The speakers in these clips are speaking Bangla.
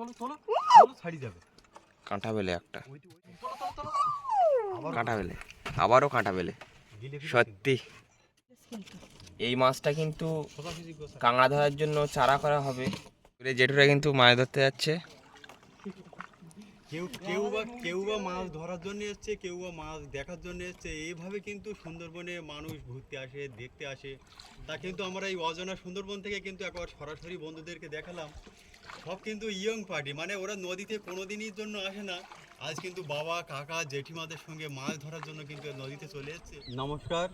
তোলো তোলো। তোলো ছাড়ি যাবে। কাঁটা বেলে একটা। ওই ওই তোলো তোলো তোলো। আবার কাঁটা বেলে। আবারও কাঁটা বেলে। সত্যি। এই মাছটা কিন্তু কাঁকড়া ধরার জন্য চারা করা হবে। জেঠুরা কিন্তু মাছ ধরতে যাচ্ছে। কেউ কেউ বা কেউ বা মাছ ধরার জন্য এসছে কেউ বা মাছ দেখার জন্য এসছে। এইভাবে কিন্তু সুন্দরবনে মানুষ ঘুরতে আসে দেখতে আসে। তা কিন্তু আমরা এই অজানা সুন্দরবন থেকে কিন্তু একবার সরাসরি বন্ধুদেরকে দেখালাম। সব কিন্তু ইয়ং পার্টি মানে ওরা নদীতে কোনো দিনের জন্য আসে না। আজ কিন্তু বাবা, কাকা, জেঠিমাদের সঙ্গে মাছ ধরার জন্য কিন্তু নদীতে চলে এসেছে। নমস্কার,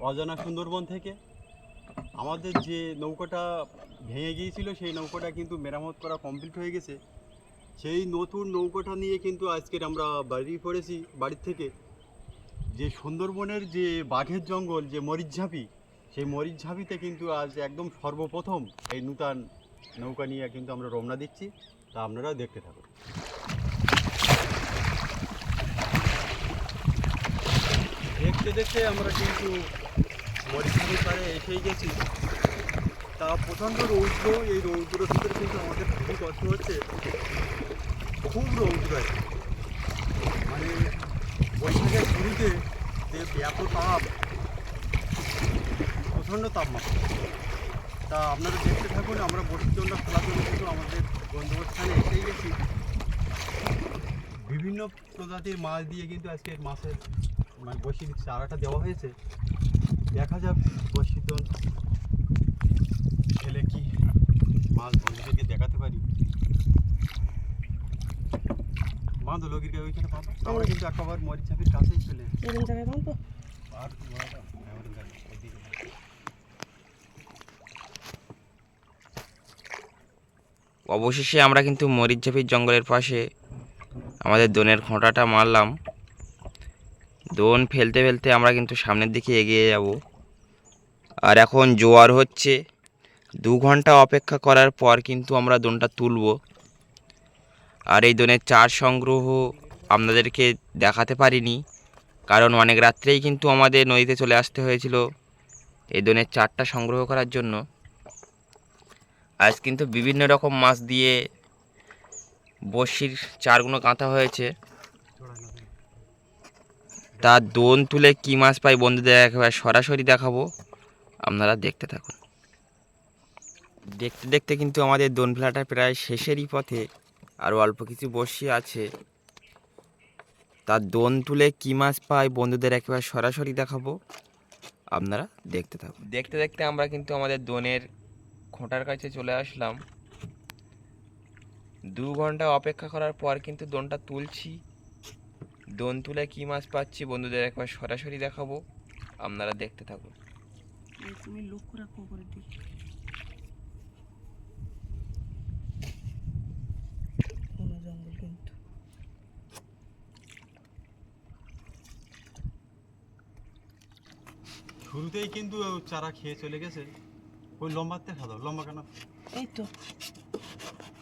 অজানা সুন্দরবন থেকে। আমাদের যে নৌকাটা ভেঙে গিয়েছিল, সেই নৌকাটা কিন্তু মেরামত করা কমপ্লিট হয়ে গেছে। সেই নতুন নৌকাটা নিয়ে কিন্তু আজকের আমরা বাড়ি পড়েছি বাড়ির থেকে। যে সুন্দরবনের যে বাঘের জঙ্গল, যে মরিচঝাঁপি, সেই মরিচঝাঁপিতে কিন্তু আজ একদম সর্বপ্রথম এই নূতন নৌকা নিয়ে কিন্তু আমরা রওনা দিচ্ছি, তা আপনারা দেখতে থাকুন। দেখতে দেখতে আমরা কিন্তু মরিচঝাঁপির পাড়ে এসেই গেছি। তা প্রচণ্ড রৌদ্র এই রৌদ্রের ভিতরে কিন্তু আমাদের খুবই কষ্ট হচ্ছে। খুব রৌদ্র আছে মানে বৈশাখের শুরুতে যে ব্যাপক তাপ, প্রচণ্ড তাপমাত্রা। তা আপনারা দেখতে থাকুন আমরা বসির জন্য খোলার জন্য কিন্তু আমাদের গন্তব্যস্থানে এসেই গেছি। বিভিন্ন প্রজাতির মাছ দিয়ে কিন্তু আজকে মাছের মানে বসির চারাটা দেওয়া হয়েছে। দেখা যাক বসির ছেলে কি মাছ বন্ধুদেরকে দেখাতে পারি। বাঁধো লগির ওইখানে পাবো। আমরা কিন্তু একেবারে মরিচাপির কাছেই চলে। এরকম জায়গায় আর ওরা- ওরা গাড়ি, ওইদিকে। অবশেষে আমরা কিন্তু মরিচঝাপির জঙ্গলের পাশে আমাদের দোনের খোঁটাটা মারলাম। দোন ফেলতে ফেলতে আমরা কিন্তু সামনের দিকে এগিয়ে যাব। আর এখন জোয়ার হচ্ছে। দু ঘণ্টা অপেক্ষা করার পর কিন্তু আমরা দোনটা তুলব। আর এই দোনের চার সংগ্রহ আপনাদেরকে দেখাতে পারিনি। কারণ অনেক রাত্রেই কিন্তু আমাদের নদীতে চলে আসতে হয়েছিল এই দোনের চারটা সংগ্রহ করার জন্য। আজ কিন্তু বিভিন্ন রকম মাছ দিয়ে বড়শির চারগুলো কাঁথা হয়েছে। তার দোন তুলে কী মাছ পাই বন্ধুদের একেবারে সরাসরি দেখাবো। আপনারা দেখতে থাকুন। দেখতে দেখতে কিন্তু আমাদের দোন ফেলাটা প্রায় শেষেরই পথে আরও অল্প কিছু বড়শি আছে। তার দোন তুলে কী মাছ পাই বন্ধুদের একেবারে সরাসরি দেখাবো। আপনারা দেখতে থাকুন। দেখতে দেখতে আমরা কিন্তু আমাদের দোনের খোঁটার কাছে চলে আসলাম। দু ঘণ্টা অপেক্ষা করার পর কিন্তু দোনটা তুলছি। দোন তুলে কী মাছ পাচ্ছি বন্ধুদের একবার সরাসরি দেখাবো। আপনারা দেখতে থাকুন। তুমি লক্ষ্য রাখো করে দিই। জঙ্গল কিন্তু। শুরুতেই কিন্তু চারা খেয়ে চলে গেছে। ওই লম্বাতে খাদো লম্বা কেন এই তো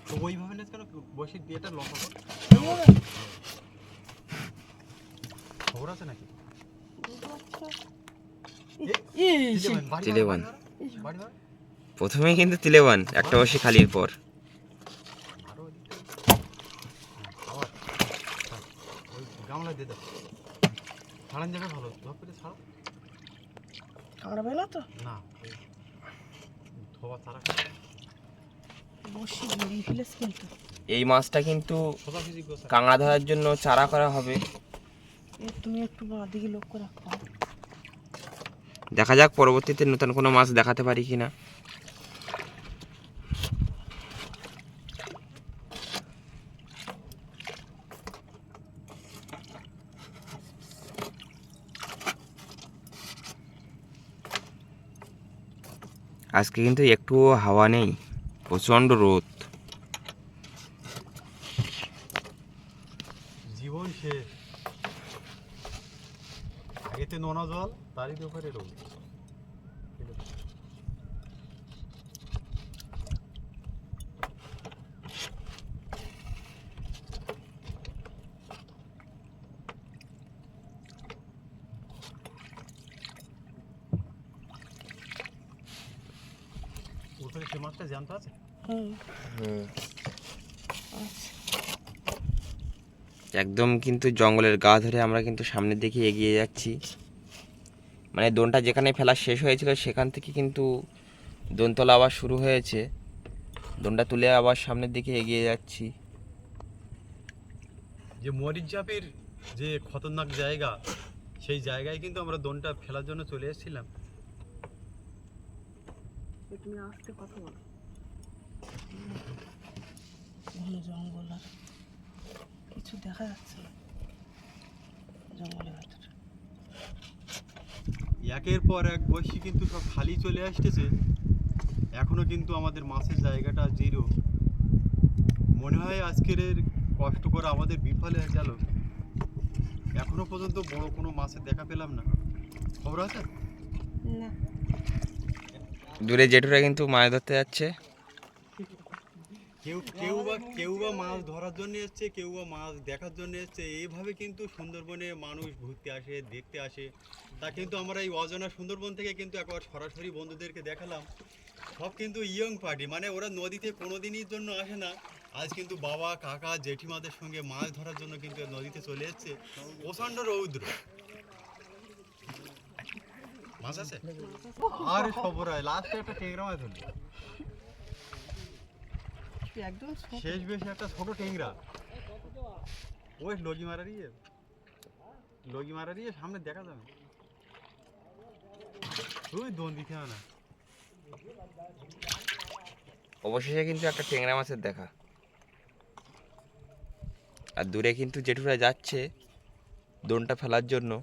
তো ওইভাবে নেস কেন বসে বিয়েটা লম্বা কর? খবর আছে নাকি এই, এই, তিলে সেই। বান, বাড়ি তিলে বান, বান। বাড়ি বান। প্রথমেই কিন্তু তিলেবান একটা বসে খালির পর। গামলা দিয়ে দাও ছাড়ান যাবে ভালো ধপ করে ছাড়ো কামড়াবে না তো না ওই ধোয়া চারা বসি ঘুরিয়ে ফেলেছে কিন্তু এই মাছটা কিন্তু কাঁকড়া ধরার জন্য চারা করা হবে। তুমি একটু দিকে লক্ষ্য রাখো। দেখা যাক পরবর্তীতে নতুন কোনো মাছ দেখাতে পারি কি আজকে কিন্তু একটুও হাওয়া নেই, প্রচণ্ড রোদ। জীবন শেষ। আগেতে নোনা জল, তারই ব্যাপারে রোগ ওখানে সে মাছটা জ্যান্ত আছে হুম হুম আছে একদম কিন্তু জঙ্গলের গা ধরে আমরা কিন্তু সামনের দিকে এগিয়ে যাচ্ছি। মানে দোনটা যেখানে ফেলা শেষ হয়েছিল সেখান থেকে কিন্তু দোন তোলা আবার শুরু হয়েছে। দোনটা তুলে আবার সামনের দিকে এগিয়ে যাচ্ছি। যে মরিচঝাপির যে খতরনাক জায়গা সেই জায়গায় কিন্তু আমরা দোনটা ফেলার জন্য চলে এসেছিলাম। তুমি আসতে কথা বলো। জঙ্গল আর কিছু দেখা যাচ্ছে না। জঙ্গলের ভেতরে। একের পর এক বসি কিন্তু সব খালি চলে আসতেছে। এখনও কিন্তু আমাদের মাছের জায়গাটা জিরো। মনে হয় আজকের এর কষ্ট করে আমাদের বিফলে গেল। এখনও পর্যন্ত বড় কোনো মাছের দেখা পেলাম না। খবর আছে? না দূরে জেঠুরা কিন্তু মাছ ধরতে যাচ্ছে। কেউ কেউ বা কেউ বা মাছ ধরার জন্য এসছে কেউ বা মাছ দেখার জন্য এসছে। এইভাবে কিন্তু সুন্দরবনে মানুষ ঘুরতে আসে দেখতে আসে। তা কিন্তু আমরা এই অজানা সুন্দরবন থেকে কিন্তু একবার সরাসরি বন্ধুদেরকে দেখালাম। সব কিন্তু ইয়ং পার্টি মানে ওরা নদীতে কোনো দিনের জন্য আসে না। আজ কিন্তু বাবা কাকা জেঠিমাদের সঙ্গে মাছ ধরার জন্য কিন্তু নদীতে চলে এসছে। প্রচণ্ড রৌদ্র। মাছ আছে? আর খবর হয় লাস্টে একটা টেংরা মাছ ধরলো একদম শেষ বেশি একটা ছোট টেংরা ওই লগি মারা দিয়ে লগি মারা দিয়ে সামনে দেখা যাবে। তুই দোন দিতে হবে না। অবশেষে কিন্তু একটা টেংরা মাছের দেখা। আর দূরে কিন্তু জেঠুরা যাচ্ছে দোনটা ফেলার জন্য।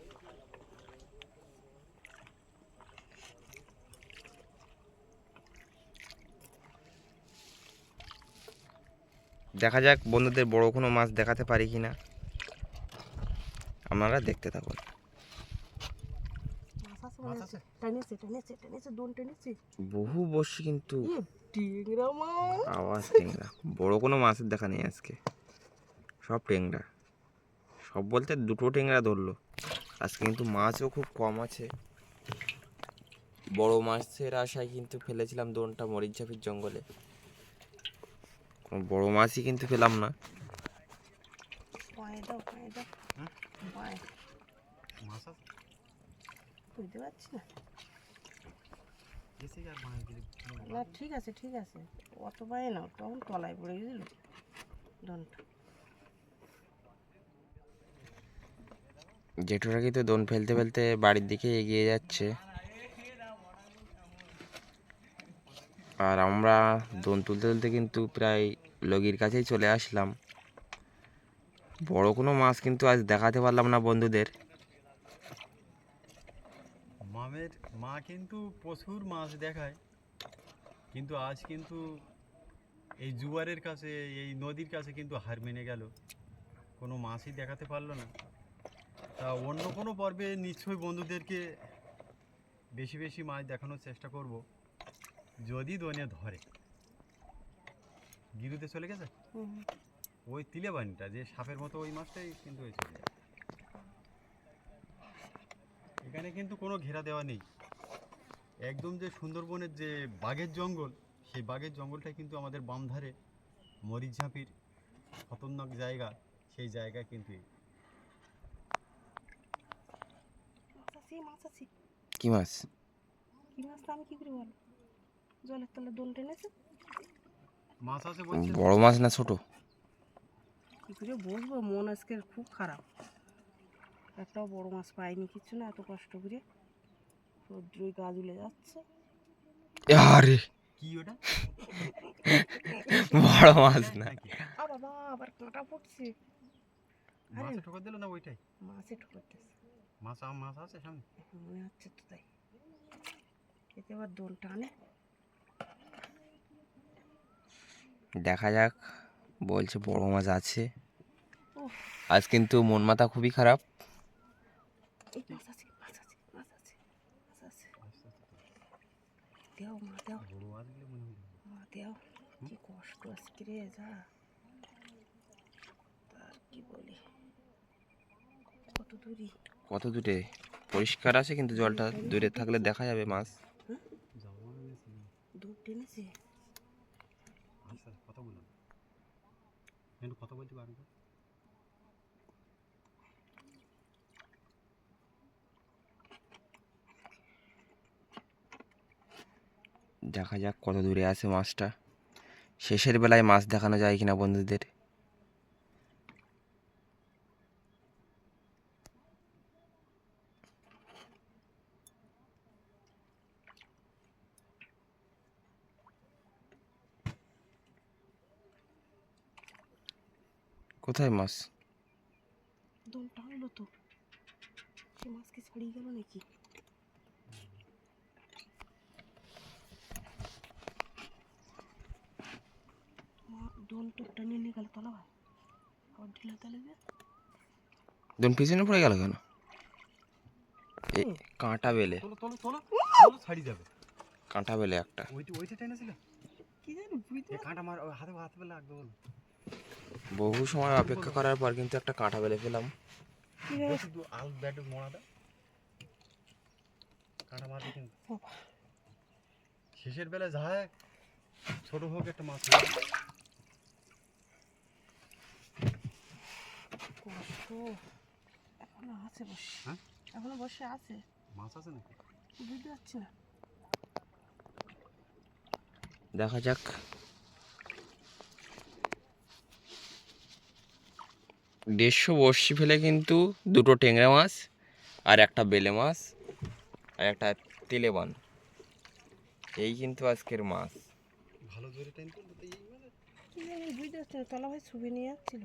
দেখা যাক বন্ধুদের বড় কোনো মাছ দেখাতে পারি কি না। আপনারা দেখতে থাকুন। বহু বসি কিন্তু। আওয়াজ টেংরা। বড় কোনো মাছের দেখা নেই আজকে। সব টেংরা। সব বলতে দুটো টেংরা ধরলো। আজকে কিন্তু মাছও খুব কম আছে। বড় মাছের আশায় কিন্তু ফেলেছিলাম দোনটা মরিচঝাপির জঙ্গলে। কোনো বড় মাছই কিন্তু পেলাম না। না। না ঠিক আছে ঠিক আছে। অত পায়ে নাও তখন তলায় পড়ে গেছিল। দনটা। জেঠুরা কিন্তু দোন ফেলতে ফেলতে বাড়ির দিকে এগিয়ে যাচ্ছে। আর আমরা দোন তুলতে তুলতে কিন্তু প্রায় লগির কাছেই চলে আসলাম। বড় কোনো মাছ কিন্তু আজ দেখাতে পারলাম না বন্ধুদের। মামের মা কিন্তু প্রচুর মাছ দেখায়, কিন্তু আজ কিন্তু এই জুয়ারের কাছে, এই নদীর কাছে কিন্তু হার মেনে গেল। কোনো মাছই দেখাতে পারল না। তা অন্য কোনো পর্বে নিশ্চয়ই বন্ধুদেরকে বেশি বেশি মাছ দেখানোর চেষ্টা করব। যদি দোনে ধরে গিরুতে চলে গেছে? ওই তিলে বানিটা যে সাপের মতো ওই মাছটাই কিন্তু ওই চলে যায়। এখানে কিন্তু কোনো ঘেরা দেওয়া নেই। একদম যে সুন্দরবনের যে বাঘের জঙ্গল সেই বাঘের জঙ্গলটাই কিন্তু আমাদের বাম ধারে মরিচঝাঁপির খতরনাক জায়গা সেই জায়গা কিন্তু কি মাছ? কি মাছ আমি কি করে বলব? জলের তলে দোন টেনেছে? মাছ আছে বলছে। বড় মাছ না ছোট? কি করে বসবো? মন আজকে খুব খারাপ। একটাও বড় মাছ পাইনি কিছু না এত কষ্ট করে। রৌদ্রই গা ঝুলে যাচ্ছে। আরে! কি ওটা? বড় মাছ না। নাকি? আ বাবা আবার কাঁটা পড়ছে। আরে মাছে ঠোকর দিল না ওইটাই? মাছে ঠোকরতেছে মাছ আম মাছ আছে সামনে? মনে হচ্ছে তো তাই। এতে আবার দোন টানে। দেখা যাক বলছে বড় মাছ আছে। আজ কিন্তু মন মাথা খুবই খারাপ। দেও কি কষ্ট আজকে রে যা। তার কি বলি? কত দূরি কত দূরে? পরিষ্কার আছে কিন্তু জলটা দূরে থাকলে দেখা যাবে মাছ। দূর টেনেছে? দেখা যাক কত দূরে আছে মাছটা। শেষের বেলায় মাছ দেখানো যায় কিনা বন্ধুদের। কোথায় মাছ? দম টানলো তো। সে মাছকে ছাড়িয়ে গেল নাকি? দোল তো টানিয়ে নিয়ে গেল তলা ভাই। আবার ঢিলা তালে যে। দুন পিছনে পড়ে গেল কেন? এ কাঁটা বেলে। তোলো তোলো তোলো। তোলো ছাড়ি যাবে। কাঁটা বেলে একটা। ওইটি ওইটা টেনেছিল? কি জানি বুঝতে এ কাঁটা মার ওই হাতে হাতে পেলে লাগবে বল। বহু সময় অপেক্ষা করার পর কিন্তু একটা কাঁটা বেলে পেলাম শেষের বেলায় যায় ছোট হোক একটা মাছ এখনও আছে বসে। হ্যাঁ? এখনও বসে আছে। মাছ আছে নাকি? বুঝতে পারছি না। দেখা যাক। দেড়শো বর্ষি ফেলে কিন্তু দুটো টেংরা মাছ আর একটা বেলে মাছ আর একটা তেলেবান এই কিন্তু আজকের মাছ। ভালো ধরে টাইম মানে বুঝতে পারছি না তলা ভাই ছবি নিয়ে যাচ্ছিল।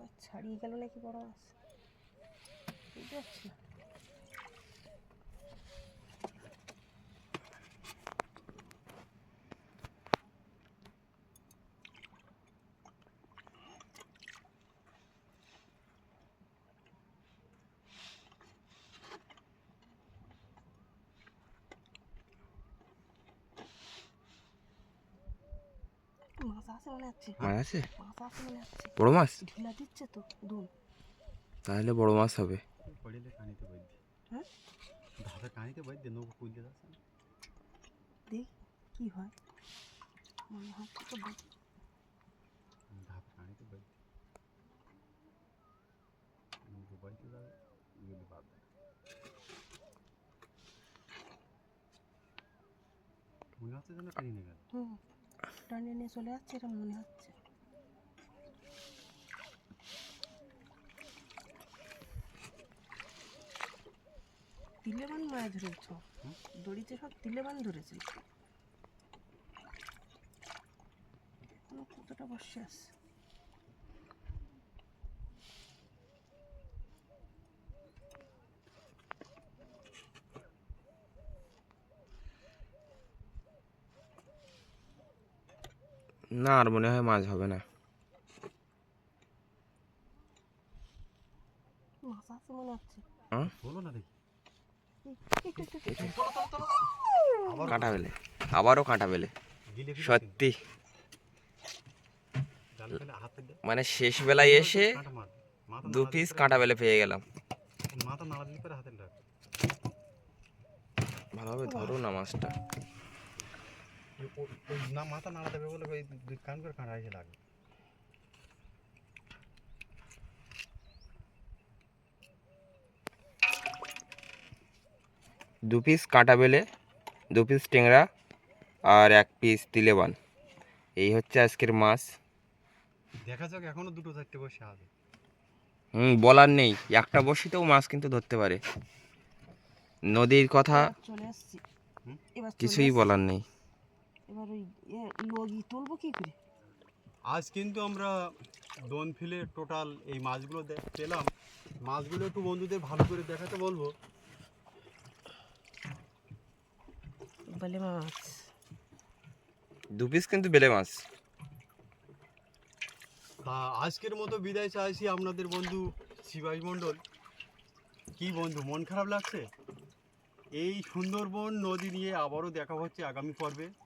আর ছাড়িয়ে গেল নাকি বড় মাছ? বুঝতে পারছি না। মাছ আছে মনে হচ্ছে মাছ আছে? মাছ আছে মনে হচ্ছে বড় মাছ? ঢিলা দিচ্ছে তো দুন তাহলে বড় মাছ হবে। পড়িলে কানিতে বৈদ্য হ্যাঁ? ধাপে কানিতে বৈদ্য নৌকো পুলতে যাচ্ছে না। দেখ কি হয়? মনে হচ্ছে তো দেখ ধাপে কানিতে নৌকো বাইতে যাবে এগুলি বাদ মনে হচ্ছে যেন গেল। হুম। টানিয়ে নিয়ে চলে যাচ্ছে, এটা মনে হচ্ছে। তিলেবান মাছ ধরেছ? দড়িতে সব তিলেবান ধরেছে? কতটা বসে আছে? না আর মনে হয় মাছ হবে না। কাঁটা বেলে। আবারও কাঁটা বেলে। সত্যি। মানে শেষ বেলায় এসে দু পিস কাঁটা বেলে পেয়ে গেলাম। ভালোভাবে ধরো না মাছটা। না মাথা নাড়া দেবে বলে ওই দুই কান করে কাঁটা এসে লাগবে। দু পিস কাঁটা বেলে দু পিস টেংরা আর এক পিস তিলেবান এই হচ্ছে আজকের মাছ। দেখা যাক এখনও দুটো চারটে বসে আছে হুম বলার নেই। একটা বসিতেও মাছ কিন্তু ধরতে পারে। নদীর কথা কিছুই বলার নেই। এবার ওই লগি তুলবো কি করে? আজ কিন্তু আমরা দোন ফিলে টোটাল এই মাছগুলো পেলাম। মাছগুলো একটু বন্ধুদের ভালো করে দেখাতে বলব। বলে মাছ। দু পিস কিন্তু বেলে মাছ। তা আজকের মতো বিদায় চাইছি আপনাদের বন্ধু শিবাই মণ্ডল। কি বন্ধু মন খারাপ লাগছে? এই সুন্দরবন নদী নিয়ে আবারও দেখা হচ্ছে আগামী পর্বে।